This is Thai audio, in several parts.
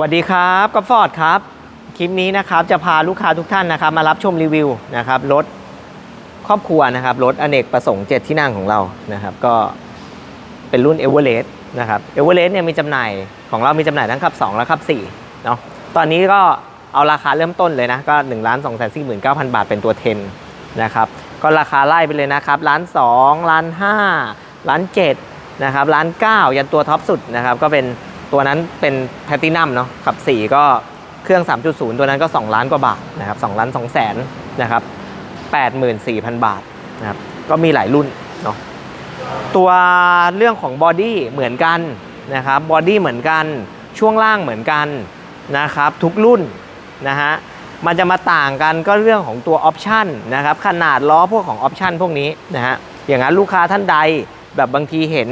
สวัสดีครับกับฟอร์ดครับ คลิปนี้นะครับจะพาลูกค้าทุกท่านนะครับ มารับชมรีวิวนะครับรถครอบครัวนะครับรถอเนกประสงค์ 7 ที่นั่งของเรานะครับ ก็เป็นรุ่นเอเวอเรสต์นะครับเอเวอเรสต์เนี่ยมีจำหน่ายของเรามีจำหน่ายทั้งขับ 2 และขับ4เนาะตอนนี้ก็เอาราคาเริ่มต้นเลยนะ ก็1นึ่งล้านสองแสนสี่หมื่นเก้าพันบาทเป็นตัว 10 นะครับ ก็ราคาไล่ไปเลยนะครับล้านสองล้านห้าล้านเจ็ดนะครับล้านเก้ายันตัวท็อปสุดนะครับก็เป็น ตัวนั้นเป็นแพตตินัมเนาะขับ 4 ก็เครื่อง 3.0 ตัวนั้นก็ 2 ล้านกว่าบาทนะครับ2ล้าน2แสนนะครับ84,000 บาทนะครับก็มีหลายรุ่นเนาะตัวเรื่องของบอดี้เหมือนกันนะครับบอดี้เหมือนกันช่วงล่างเหมือนกันนะครับทุกรุ่นนะฮะมันจะมาต่างกันก็เรื่องของตัวออปชันนะครับขนาดล้อพวกของออปชันพวกนี้นะฮะอย่างนั้นลูกค้าท่านใดแบบบางทีเห็น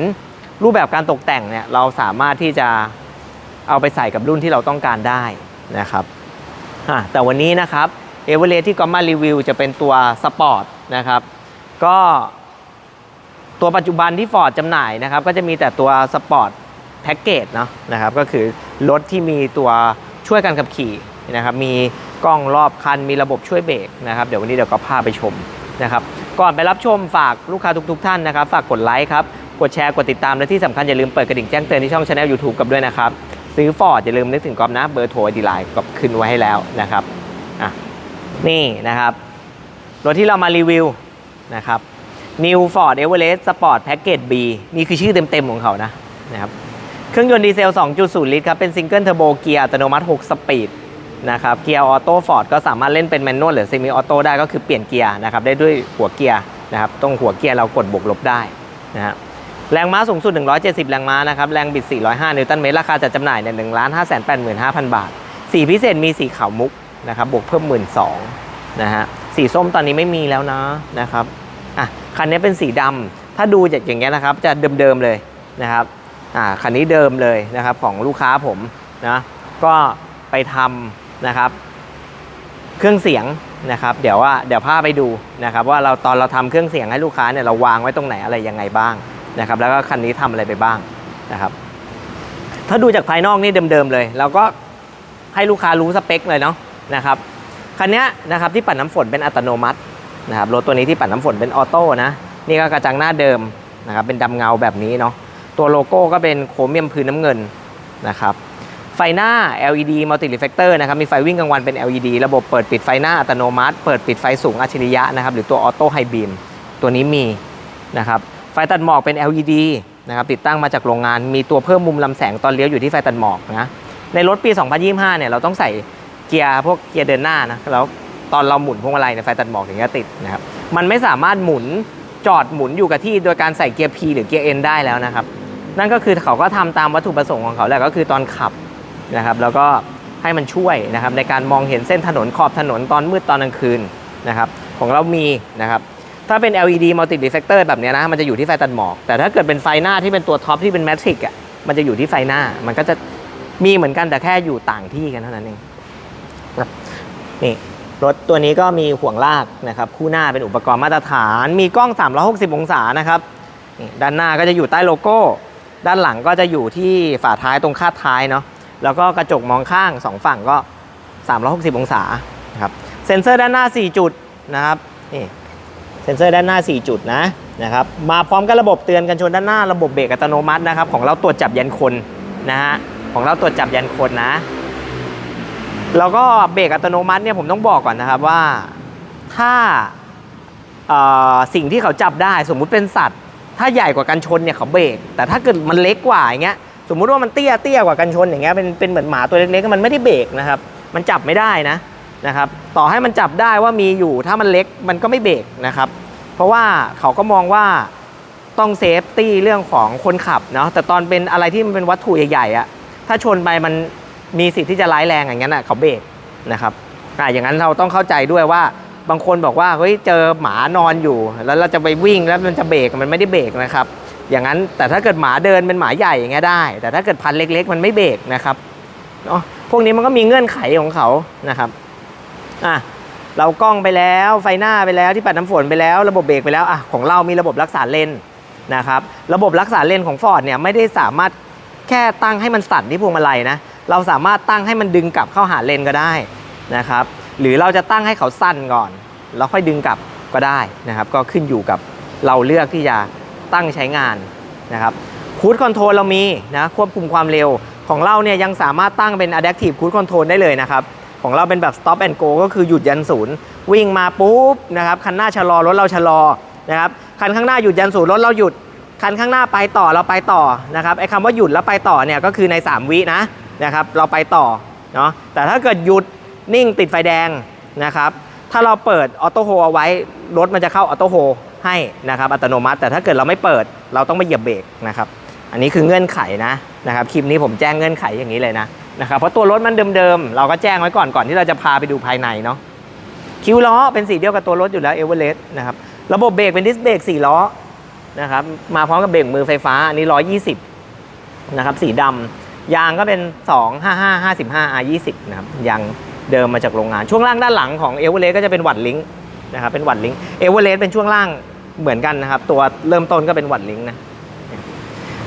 รูปแบบการตกแต่งเนี่ยเราสามารถที่จะเอาไปใส่กับรุ่นที่เราต้องการได้นะครับแต่วันนี้นะครับเอเวอเรสที่ก็มารีวิวจะเป็นตัวสปอร์ตนะครับก็ตัวปัจจุบันที่ Ford จำหน่ายนะครับก็จะมีแต่ตัวสปอร์ตแพ็กเกจเนาะนะครับก็คือรถที่มีตัวช่วยการขับขี่นะครับมีกล้องรอบคันมีระบบช่วยเบรกนะครับเดี๋ยววันนี้เดี๋ยวก็พาไปชมนะครับก่อนไปรับชมฝากลูกค้าทุกๆท่านนะครับ ฝากกดไลค์ครับ กดแชร์ กดติดตาม และที่สำคัญอย่าลืมเปิดกระดิ่งแจ้งเตือนที่ช่องช anel YouTube กับด้วยนะครับ ซื้อ Ford อย่าลืมนึกถึงกอบนะเบอร์โทรดีไลน์กอบขึ้นไว้ให้แล้วนะครับอะนี่นะครับ รถที่เรามารีวิวนะครับ New Ford Everest Sport Package B นี่คือชื่อเต็มๆของเขานะนะครับเครื่องยนต์ดีเซล 2.0 ลิตรครับเป็นซิงเกิลเทอร์โบเกียร์อัตโนมัติ 6 สปีดนะครับเกียร์ออโต้ฟอร์ดก็สามารถเล่นเป็นแมนนวลหรือเซมิออโต้ได้ก็คือเปลี่ยนเกียร์นะครับได้ด้วยหัวเกียร์นะครับตรงหัวเกียร์เรากดบวกลบได้นะฮะ แรงม้าสูงสุด 170 แรงม้านะครับ แรงบิด 405 นิวตันเมตร ราคาจัดจำหน่ายเนี่ย1 5 8 5 0 0 0 บาท สีพิเศษมีสีขาวมุกนะครับ บวกเพิ่ม 1 2 0 0นะฮะ สีส้มตอนนี้ไม่มีแล้วนะนะครับ อะ คันนี้เป็นสีดำ ถ้าดูจากอย่างเงี้ยนะครับ จะเดิมๆเลยนะครับ อ่า คันนี้เดิมเลยนะครับของลูกค้าผมนะ ก็ไปทำนะครับ เครื่องเสียงนะครับ เดี๋ยวว่าเดี๋ยวพาไปดูนะครับ ว่าเราตอนเราทำเครื่องเสียงให้ลูกค้าเนี่ยเราวางไว้ตรงไหนอะไรยังไงบ้าง นะครับแล้วก็คันนี้ทำอะไรไปบ้างนะครับ ถ้าดูจากภายนอกนี่เดิมๆเลย เราก็ให้ลูกค้ารู้สเปคเลยเนาะนะครับคันนี้นะครับที่ปัดน้ำฝนเป็นอัตโนมัตินะครับรถตัวนี้ที่ปัดน้ำฝนเป็นออโต้นะนี่ก็กระจังหน้าเดิมนะครับเป็นดำเงาแบบนี้เนาะตัวโลโก้ก็เป็นโครเมียมพื้นน้ำเงินนะครับไฟหน้า LED Multi Reflector นะครับมีไฟวิ่งกลางวันเป็น LED ระบบเปิดปิดไฟหน้าอัตโนมัติ เปิดปิดไฟสูงอัจฉริยะนะครับหรือตัวออโต้ไฮบีมตัวนี้มีนะครับ ไฟตัดหมอกเป็น LED นะครับติดตั้งมาจากโรงงาน มีตัวเพิ่มมุมลำแสงตอนเลี้ยวอยู่ที่ไฟตัดหมอกนะในรถปี 2025 เนี่ยเราต้องใส่เกียร์พวกเกียร์เดินหน้านะแล้วตอนเราหมุนพวงมาลัยในยไฟตัดหมอกถึงจะติดนะครับมันไม่สามารถหมุนจอดหมุนอยู่กับที่โดยการใส่เกียร์ P หรือเกียร์ N ได้แล้วนะครับ นั่นก็คือเขาก็ทำตามวัตถุประสงค์ของเขาแหละก็คือตอนขับนะครับแล้วก็ให้มันช่วยนะครับในการมองเห็นเส้นถนนขอบถนนตอนมืดตอนกลางคืนนะครับของเรามีนะครับ ถ้าเป็น LED multi reflector แบบนี้นะ มันจะอยู่ที่ไฟตัดหมอก แต่ถ้าเกิดเป็นไฟหน้าที่เป็นตัวท็อปที่เป็นแมทริกอะ มันจะอยู่ที่ไฟหน้า มันก็จะมีเหมือนกันแต่แค่อยู่ต่างที่กันเท่านั้นเองนี่รถตัวนี้ก็มีห่วงลากนะครับคู่หน้าเป็นอุปกรณ์มาตรฐาน มีกล้อง 360 องศานะครับด้านหน้าก็จะอยู่ใต้โลโก้ ด้านหลังก็จะอยู่ที่ฝาท้ายตรงคาดท้ายเนาะแล้วก็กระจกมองข้าง 2 ฝั่งก็ 360 องศาครับเซ็นเซอร์ด้านหน้า 4 จุดนะครับนี่ เซ็นเซอร์ด้านหน้า 4 จุดนะนะครับมาพร้อมกับระบบเตือนกันชนด้านหน้าระบบเบรกอัตโนมัตินะครับของเราตรวจจับยันคนนะฮะของเราตรวจจับยันคนนะ แล้วก็เบรกอัตโนมัติเนี่ยผมต้องบอกก่อนนะครับว่าถ้าสิ่งที่เขาจับได้สมมุติเป็นสัตว์ ถ้าใหญ่กว่ากันชนเนี่ยเขาเบรกแต่ถ้าเกิดมันเล็กกว่าอย่างเงี้ยสมมุติว่ามันเตี้ยเตี้ยกว่ากันชนอย่างเงี้ยเป็นเป็นเหมือนหมาตัวเล็กๆมันไม่ได้เบรกนะครับ มันจับไม่ได้นะ นะครับต่อให้มันจับได้ว่ามีอยู่ถ้ามันเล็กมันก็ไม่เบรกนะครับเพราะว่าเขาก็มองว่าต้องเซฟตี้เรื่องของคนขับเนาะแต่ตอนเป็นอะไรที่มันเป็นวัตถุใหญ่ๆอะถ้าชนไปมันมีสิทธิ์ที่จะร้ายแรงอย่างนั้นอะเขาเบรกนะครับอะอย่างนั้นเราต้องเข้าใจด้วยว่าบางคนบอกว่าเฮ้ยเจอหมานอนอยู่ แล้วเราจะไปวิ่งแล้วมันจะเบรกมันไม่ได้เบรกนะครับ อย่างนั้นแต่ถ้าเกิดหมาเดินเป็นหมาใหญ่อย่างเงี้ยได้ แต่ถ้าเกิดพันธุ์เล็ก ๆ มันไม่เบรกนะครับเนาะพวกนี้มันก็มีเงื่อนไขของเขานะครับ อะเรากล้องไปแล้วไฟหน้าไปแล้วที่ปัดน้ำฝนไปแล้ว ระบบเบรกไปแล้วอะของเรามีระบบรักษาเลนนะครับระบบรักษาเลนของ Ford เนี่ยไม่ได้สามารถแค่ตั้งให้มันสั่นที่พวงมาลัยนะเราสามารถตั้งให้มันดึงกลับเข้าหาเลนก็ได้นะครับหรือเราจะตั้งให้เขาสั้นก่อนแล้วค่อยดึงกลับก็ได้นะครับก็ขึ้นอยู่กับเราเลือกที่จะตั้งใช้งานนะครับคูดคอนโทรลเรามีนะควบคุมความเร็วของเราเนี่ยยังสามารถตั้งเป็น adaptive cruise control ได้เลยนะครับ ของเราเป็นแบบ stop and go ก็คือหยุดยันศูนย์วิ่งมาปุ๊บนะครับคันหน้าชะลอรถเราชะลอนะครับคันข้างหน้าหยุดยันศูนย์รถเราหยุดคันข้างหน้าไปต่อเราไปต่อนะครับไอ้คำว่าหยุดแล้วไปต่อเนี่ยก็คือใน 3 วินะนะครับเราไปต่อเนาะแต่ถ้าเกิดหยุดนิ่งติดไฟแดงนะครับถ้าเราเปิดออโต้โฮเอาไว้รถมันจะเข้าออโต้โฮให้นะครับอัตโนมัติ แต่ถ้าเกิดเราไม่เปิดเราต้องไปเหยียบเบรกนะครับอันนี้คือเงื่อนไขนะนะครับคลิปนี้ผมแจ้งเงื่อนไขอย่างนี้เลยนะ นะครับเพราะตัวรถมันเดิมๆ เราก็แจ้งไว้ก่อนก่อนที่เราจะพาไปดูภายในเนาะคิวล้อเป็นสีเดียวกับตัวรถอยู่แล้วเอเวอเรสต์นะครับระบบเบรกเป็นดิสเบรกสี่ล้อนะครับมาพร้อมกับเบรกมือไฟฟ้าอันนี้120นะครับสีดำยางก็เป็น 255 55 R20 นะครับยางเดิมมาจากโรงงาน ช่วงล่างด้านหลังของเอเวอเรสก็จะเป็นวัดลิงก์นะครับเป็นวัดลิงก์เอเวอเรสเป็นช่วงล่างเหมือนกันนะครับ ตัวเริ่มต้นก็เป็นวัดลิงก์นะ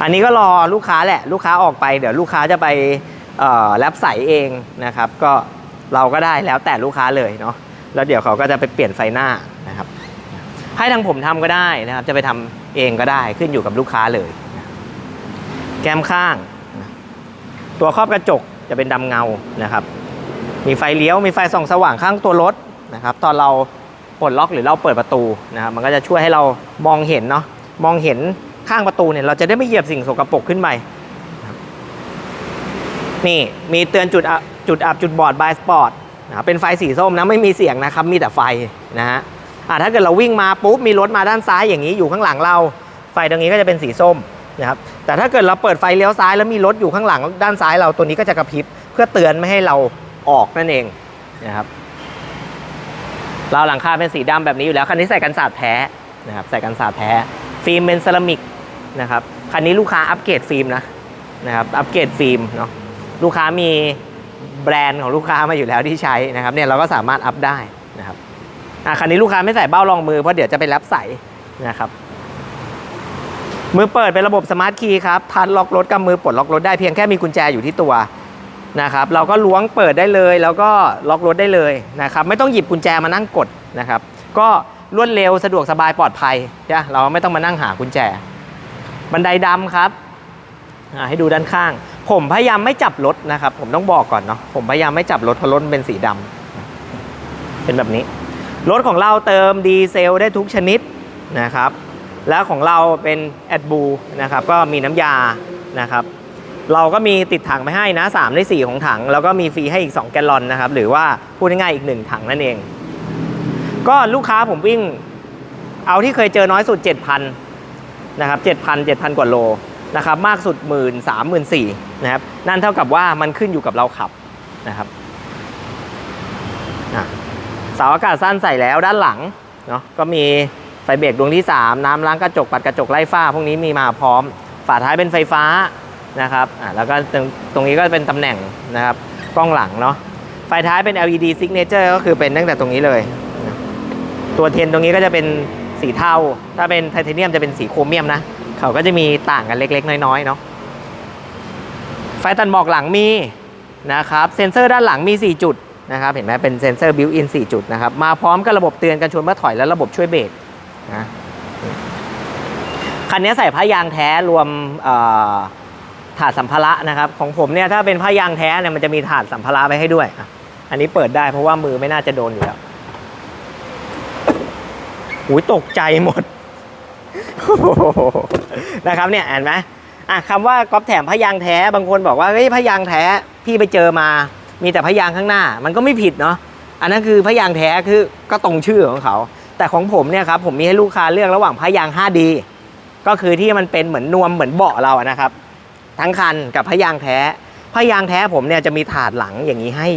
อันนี้ก็รอลูกค้าแหละ ลูกค้าออกไปเดี๋ยวลูกค้าจะไป แลบใสเองนะครับ ก็เราก็ได้แล้วแต่ลูกค้าเลยเนาะแล้วเดี๋ยวเขาก็จะไปเปลี่ยนไฟหน้านะครับ ให้ทางผมทำก็ได้นะครับ จะไปทำเองก็ได้ขึ้นอยู่กับลูกค้าเลย แก้มข้าง ตัวครอบกระจกจะเป็นดำเงานะครับ มีไฟเลี้ยวมีไฟส่องสว่างข้างตัวรถนะครับ ตอนเราปลดล็อกหรือเราเปิดประตูนะครับ มันก็จะช่วยให้เรามองเห็นเนาะมองเห็นข้างประตูเนี่ยเราจะได้ไม่เหยียบสิ่งสกปรกขึ้นไป นี่มีเตือนจุดอับจุดอับจุดบอดบายสปอร์ตนะเป็นไฟสีส้มนะไม่มีเสียงนะครับมีแต่ไฟนะฮะถ้าเกิดเราวิ่งมาปุ๊บมีรถมาด้านซ้ายอย่างนี้อยู่ข้างหลังเรา ไฟตรงนี้ก็จะเป็นสีส้มนะครับแต่ถ้าเกิดเราเปิดไฟเลี้ยวซ้ายแล้วมีรถอยู่ข้างหลังด้านซ้ายเราตัวนี้ก็จะกระพริบเพื่อเตือนไม่ให้เราออกนั่นเองนะครับเราหลังคาเป็นสีดำแบบนี้อยู่แล้วคันนี้ใส่กันสาดแท้นะครับใส่กันสาดแท้ฟิล์มเป็นเซรามิกนะครับคันนี้ลูกค้าอัปเกรดฟิล์มนะนะครับอัปเกรดฟิล์มเนาะ ลูกค้ามีแบรนด์ของลูกค้ามาอยู่แล้วที่ใช้นะครับเนี่ยเราก็สามารถอัพได้นะครับอะคันนี้ลูกค้าไม่ใส่เบ้ารองมือเพราะเดี๋ยวจะไปรับใส่นะครับมือเปิดเป็นระบบสมาร์ทคีย์ครับพันล็อกรถกับมือปลดล็อกรถได้เพียงแค่มีกุญแจอยู่ที่ตัวนะครับเราก็ล้วงเปิดได้เลยแล้วก็ล็อกรถได้เลยนะครับไม่ต้องหยิบกุญแจมานั่งกดนะครับก็รวดเร็วสะดวกสบายปลอดภัยนะเราไม่ต้องมานั่งหากุญแจ บันไดดำครับอะให้ดูด้านข้าง ผมพยายามไม่จับรถนะครับ ผมต้องบอกก่อนเนาะผมพยายามไม่จับรถเพราะรถเป็นสีดำเป็นแบบนี้ รถของเราเติมดีเซลได้ทุกชนิดนะครับ แล้วของเราเป็นแอดบูนะครับ ก็มีน้ำยานะครับ เราก็มีติดถังไปให้นะ3ใน4 ของถัง แล้วก็มีฟรีให้อีก 2 แกลลอนนะครับ หรือว่าพูดง่ายๆอีก 1 ถังนั่นเอง ก็ลูกค้าผมวิ่ง เอาที่เคยเจอน้อยสุด 7,000นะครับ7,000 7,000 กว่าโล นะครับมากสุด1 3 0 0 0 0 4 0 0นสี่นะครับนั่นเท่ากับว่ามันขึ้นอยู่กับเราขับนะครับเสาอากาศสั้นใส่แล้วด้านหลังเนาะก็มีไฟเบรกดวงที่ 3 น้ำล้างกระจกปัดกระจกไล่ฝ้า พวกนี้มีมาพร้อม ฝาท้ายเป็นไฟฟ้านะครับอ่าแล้วก็ตรงตรงนี้ก็เป็นตำแหน่งนะครับกล้องหลังเนาะไฟท้ายเป็น LED signature ก็คือเป็นตั้งแต่ตรงนี้เลย ตัวเทียนตรงนี้ก็จะเป็นสีเทาถ้าเป็นไทเทเนียมจะเป็นสีโครเมียมนะ เขาก็จะมีต่างกันเล็ก ๆ น้อยๆเนาะไฟตัดหมอกหลังมีนะครับเซ็นเซอร์ด้านหลังมี 4 จุดนะครับเห็นไหมเป็นเซ็นเซอร์บิวอิน4จุดนะครับมาพร้อมกับระบบเตือนกันชนเมื่อถอยและระบบช่วยเบรกนะคันนี้ใส่ผ้ายางแท้รวมถาดสัมภาระนะครับของผมเนี่ยถ้าเป็นผ้ายางแท้เนี่ยมันจะมีถาดสัมภาระไว้ให้ด้วย อันนี้เปิดได้เพราะว่ามือไม่น่าจะโดนอยู่แล้วอุ้ยตกใจหมด นะครับเนี่ยเห็นไหมอะคำว่าก๊อปแถมผ้ายางแท้บางคนบอกว่าเฮ้ยผ้ายางแท้พี่ไปเจอมา มีแต่พยางข้างหน้า มันก็ไม่ผิดเนาะอันนั้นคือพยางแท้คือก็ตรงชื่อของเขา แต่ของผมเนี่ยครับผมมีให้ลูกค้าเลือกระหว่างพยาง 5D ก็คือที่มันเป็นเหมือนนวมเหมือนเบาะเราอะนะครับ ทั้งคันกับพยางแท้พยางแท้ผมเนี่ยจะมีถาดหลังอย่างนี้ให้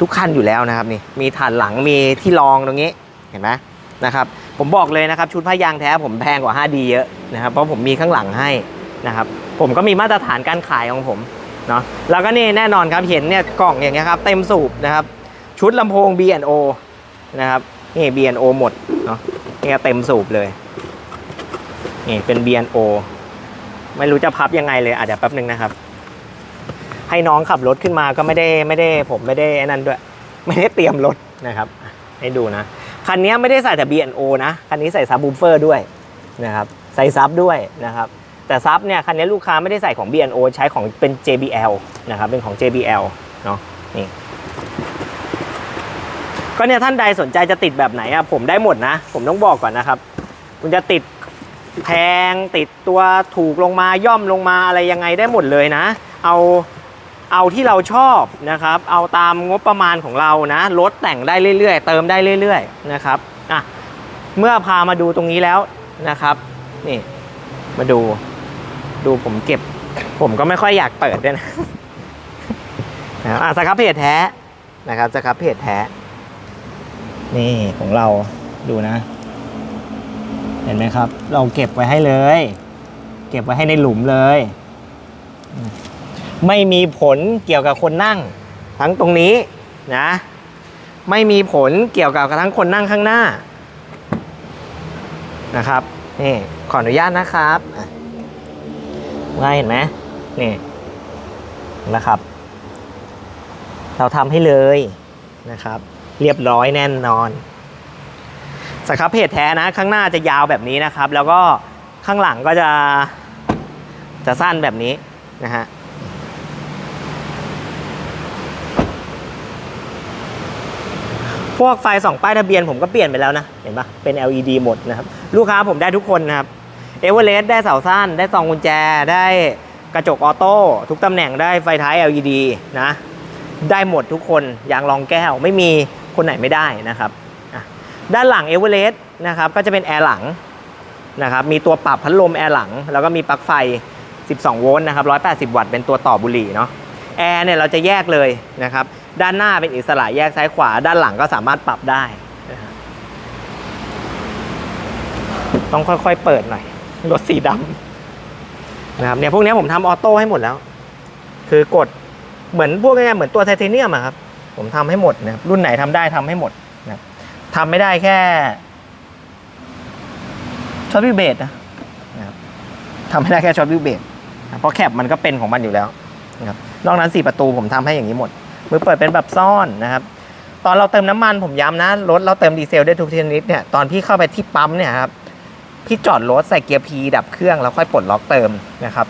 ทุกคันอยู่แล้วนะครับนี่มีถาดหลังมีที่รองตรงนี้เห็นไหม นะครับผมบอกเลยนะครับชุดพยางแท้ผมแพงกว่า 5D เยอะนะครับเพราะผมมีข้างหลังให้นะครับผมก็มีมาตรฐานการขายของผมเนาะแล้วก็นี่แน่นอนครับเห็นเนี่ยกล่องอย่างเงี้ยครับเต็มสูบนะครับชุดลำโพง B&O นะครับนี่ B&O หมดเนาะนี่เต็มสูบเลยนี่เป็น B&O ไม่รู้จะพับยังไงเลยอะเดี๋ยวแป๊บหนึ่งนะครับ ให้น้องขับรถขึ้นมาก็ไม่ได้ไม่ได้ผมไม่ได้ไอ้นั่นด้วย ไม่ได้เตรียมรถนะครับ ให้ดูนะ คันนี้ไม่ได้ใส่แต่ B&O นะ คันนี้ใส่ซับบูฟเฟอร์ด้วยนะครับ ใส่ซับด้วยนะครับ แต่ซับเนี่ยคันนี้ลูกค้าไม่ได้ใส่ของ B&O ใช้ของเป็น JBL นะครับ เป็นของ JBL เนาะนี่ ก็เนี่ยท่านใดสนใจจะติดแบบไหนอะผมได้หมดนะ ผมต้องบอกก่อนนะครับ คุณจะติดแพงติดตัวถูกลงมาย่อมลงมาอะไรยังไงได้หมดเลยนะ เอา เอาที่เราชอบนะครับ เอาตามงบประมาณของเรานะลดแต่งได้เรื่อยๆ เติมได้เรื่อยๆนะครับอะเมื่อพามาดูตรงนี้แล้วนะครับ นี่มาดู ดูผมเก็บ ผมก็ไม่ค่อยอยากเปิดด้วยนะนะอะสครับเพจแท้นะครับสครับเพจแท้ นี่ของเราดูนะ เห็นไหมครับ เราเก็บไว้ให้เลย เก็บไว้ให้ในหลุมเลย ไม่มีผลเกี่ยวกับคนนั่ง ทั้งตรงนี้นะ ไม่มีผลเกี่ยวกับทั้งคนนั่งข้างหน้านะครับนี่ขออนุญาตนะครับอะง่ายเห็นไหมนี่นะครับ เราทำให้เลยนะครับ เรียบร้อยแน่นอนสครับเพจแท้นะ ข้างหน้าจะยาวแบบนี้นะครับ แล้วก็ข้างหลังก็จะจะสั้นแบบนี้นะฮะ พวกไฟสองป้ายทะเบียนผมก็เปลี่ยนไปแล้วนะ เห็นปะเป็น LED หมดนะครับ ลูกค้าผมได้ทุกคนนะครับเอเวอเรสต์ได้เสาสั้น ได้ซองกุญแจ ได้กระจกออโต้ ทุกตำแหน่งได้ไฟท้าย LED นะ ได้หมดทุกคนยางรองแก้วไม่มีคนไหนไม่ได้นะครับ ด้านหลังเอเวอเรสต์นะครับก็จะเป็นแอร์หลังนะครับมีตัวปรับพัดลมแอร์หลัง แล้วก็มีปลั๊กไฟ 12 โวลต์นะครับ 180 วัตต์เป็นตัวต่อบุหรี่เนาะ แอร์เนี่ยเราจะแยกเลยนะครับ ด้านหน้าเป็นอิสระแยกซ้ายขวา ด้านหลังก็สามารถปรับได้ ต้องค่อยๆเปิดหน่อย รถสีดำนะครับเนี่ยพวกนี้ผมทำออโต้ให้หมดแล้ว คือกดเหมือนพวกนี้เหมือนตัวไทเทเนียมอะครับ ผมทำให้หมดนะครับรุ่นไหนทำได้ทำให้หมดนะทำไม่ได้แค่ช็อตวิวเบดนะครับทำไม่ได้แค่ช็อตวิวเบดเพราะแคปมันก็เป็นของมันอยู่แล้ว นะครับนอกนั้นสี่ประตูผมทำให้อย่างนี้หมด มือเปิดเป็นแบบซ่อนนะครับตอนเราเติมน้ำมันผมย้ำนะรถเราเติมดีเซลได้ทุกชนิดเนี่ยตอนพี่เข้าไปที่ปั๊มเนี่ยครับพี่จอดรถใส่เกียร์พีดับเครื่องแล้วค่อยปลดล็อกเติมนะครับ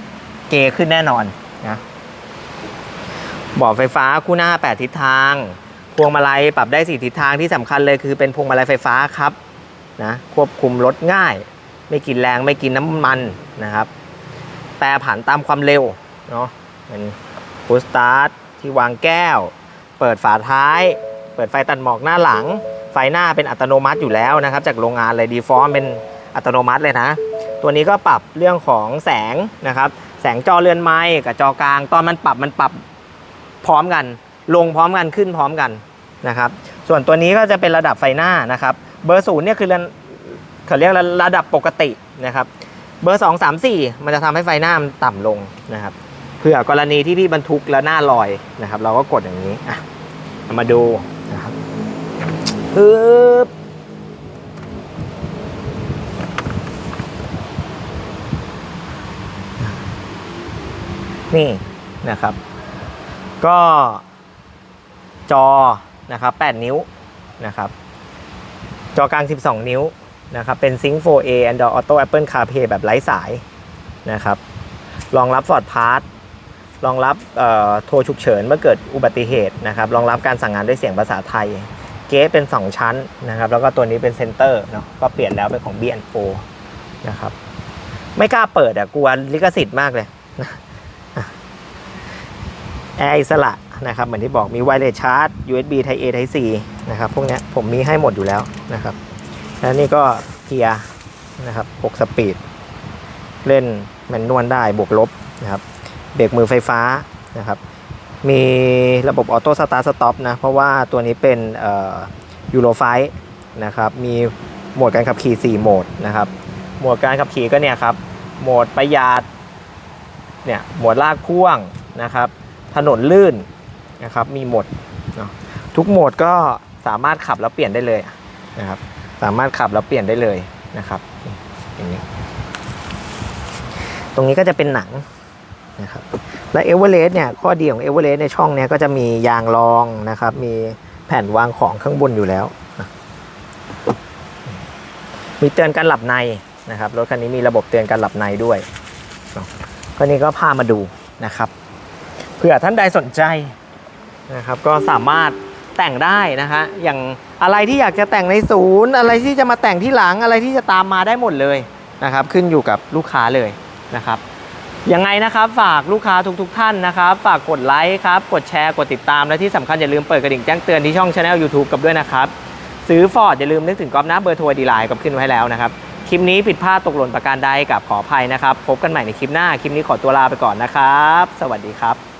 เกขึ้นแน่นอนนะบาะไฟฟ้าคู่หน้า 8 ทิศทาง พวงมาลัยปรับได้ 4 ทิศทางที่สำคัญเลยคือเป็นพวงมาลัยไฟฟ้าครับนะควบคุมรถง่าย ไม่กินแรงไม่กินน้ำมันนะครับ แปรผันตามความเร็วเนาะ เป็นฟูสตาร์ทที่วางแก้ว เปิดฝาท้าย เปิดไฟตัดหมอกหน้าหลัง ไฟหน้าเป็นอัตโนมัติอยู่แล้วนะครับ จากโรงงานเลยดีฟอร์มเป็นอัตโนมัติเลยนะ ตัวนี้ก็ปรับเรื่องของแสงนะครับ แสงจอเรือนไม้กับจอกลาง ตอนมันปรับมันปรับพร้อมกัน ลงพร้อมกันขึ้นพร้อมกันนะครับ ส่วนตัวนี้ก็จะเป็นระดับไฟหน้านะครับ เบอร์ศูนย์เนี่ยคือเขาเรียกระดับปกตินะครับ เบอร์2 3 4มันจะทำให้ไฟหน้ามันต่ำลงนะครับ เผื่อกรณีที่พี่บรรทุกแล้วหน้าลอยนะครับ เราก็กดอย่างนี้อะมาดูนะครับปึ๊บนี่นะครับ ก็จอนะครับ8นิ้วนะครับ จอกลาง 12 นิ้วนะครับ เป็น Sync 4A Android Auto Apple CarPlay แบบไร้สายนะครับ รองรับ Ford Pass รองรับโทรฉุกเฉินเมื่อเกิดอุบัติเหตุนะครับรองรับการสั่งงานด้วยเสียงภาษาไทย เก๊เป็น 2 ชั้นนะครับ แล้วก็ตัวนี้เป็นเซนเตอร์เนาะก็เปลี่ยนแล้วเป็นของ B&O นะครับไม่กล้าเปิดอะกลัวลิขสิทธิ์มากเลยแอร์อิสระนะครับเหมือนที่บอกมีไวเลสชาร์จ USB Type A Type C นะครับพวกนี้ผมมีให้หมดอยู่แล้วนะครับแล้วนี่ก็เกียร์นะครับ 6 สปีด เล่นแมนนวลได้บวกลบนะครับ เบรกมือไฟฟ้านะครับ มีระบบออโต้สตาร์ทสต็อปนะ เพราะว่าตัวนี้เป็นยูโรไฟนะครับ มีโหมดการขับขี่ 4 โหมดนะครับ โหมดการขับขี่ก็เนี่ยครับ โหมดประหยัด เนี่ย โหมดลากพ่วงนะครับ ถนนลื่นนะครับ มีโหมดเนาะทุกโหมดก็สามารถขับแล้วเปลี่ยนได้เลยนะครับ สามารถขับแล้วเปลี่ยนได้เลยนะครับ อย่างนี้ ตรงนี้ก็จะเป็นหนัง นะครับและเอเวอเรสต์เนี่ยข้อดีของเอเวอเรสต์ในช่องเนี้ยก็จะมียางรองนะครับมีแผ่นวางของข้างบนอยู่แล้ว มีเตือนการหลับในนะครับรถคันนี้มีระบบเตือนการหลับในด้วยก็นี้ก็พามาดูนะครับเผื่อท่านใดสนใจนะครับก็สามารถแต่งได้นะฮะอย่างอะไรที่อยากจะแต่งในศูนย์ อะไรที่จะมาแต่งที่หลังอะไรที่จะตามมาได้หมดเลยนะครับ ขึ้นอยู่กับลูกค้าเลยนะครับ ยังไงนะครับฝากลูกค้าทุกๆทท่านนะครับฝากกดไลค์ครับกดแชร์กดติดตามและที่สำคัญอย่าลืมเปิดกระดิ่งแจ้งเตือนที่ช่องช anel YouTube กับด้วยนะครับ ซื้อฟอร์ดอย่าลืมนึกถึงกอฟนะเบอร์โทรดีไลน์กับขึ้นไว้แล้วนะครับ คลิปนี้ผิดพลาดตกหล่นประการใดกับขออภัยนะครับ พบกันใหม่ในคลิปหน้าคลิปนี้ขอตัวลาไปก่อนนะครับ สวัสดีครับ